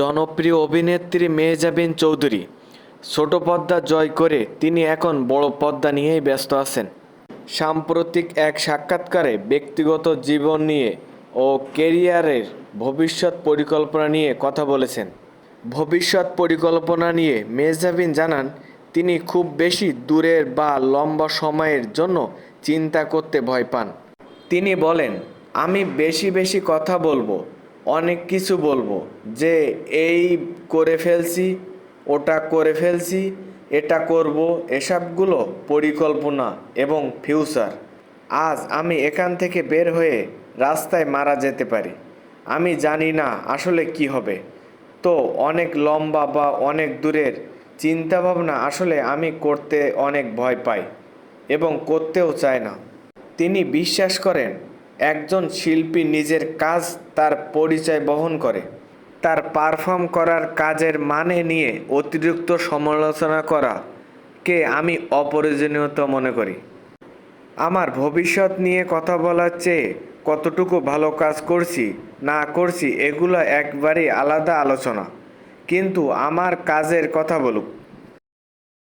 জনপ্রিয় অভিনেত্রী মেহজাবিন চৌধুরী ছোট পর্দা জয় করে তিনি এখন বড় পর্দা নিয়েই ব্যস্ত আছেন। সাম্প্রতিক এক সাক্ষাৎকারে ব্যক্তিগত জীবন নিয়ে ও কেরিয়ারের ভবিষ্যৎ পরিকল্পনা নিয়ে কথা বলেছেন। ভবিষ্যৎ পরিকল্পনা নিয়ে মেহজাবিন জানান, তিনি খুব বেশি দূরের বা লম্বা সময়ের জন্য চিন্তা করতে ভয় পান। তিনি বলেন আমি বেশি বেশি কথা বলব, অনেক কিছু বলব, যে এই করে ফেলছি, ওটা করে ফেলছি, এটা করব, এসবগুলো পরিকল্পনা এবং ফিউচার আজ আমি এখান থেকে বের হয়ে রাস্তায় মারা যেতে পারি। আমি জানি না আসলে কি হবে। তো অনেক লম্বা বা অনেক দূরের চিন্তাভাবনা আসলে আমি করতে অনেক ভয় পাই এবং করতেও চায় না। তিনি বিশ্বাস করেন একজন শিল্পী নিজের কাজ তার পরিচয় বহন করে। তার পারফর্ম করার কাজের মানে নিয়ে অতিরিক্ত সমালোচনা করা কে আমি অপ্রয়োজনীয়তা মনে করি। আমার ভবিষ্যৎ নিয়ে কথা বলার চেয়ে কতটুকু ভালো কাজ করছি, না করছি, এগুলো একবারই আলাদা আলোচনা। কিন্তু আমার কাজের কথা বলুক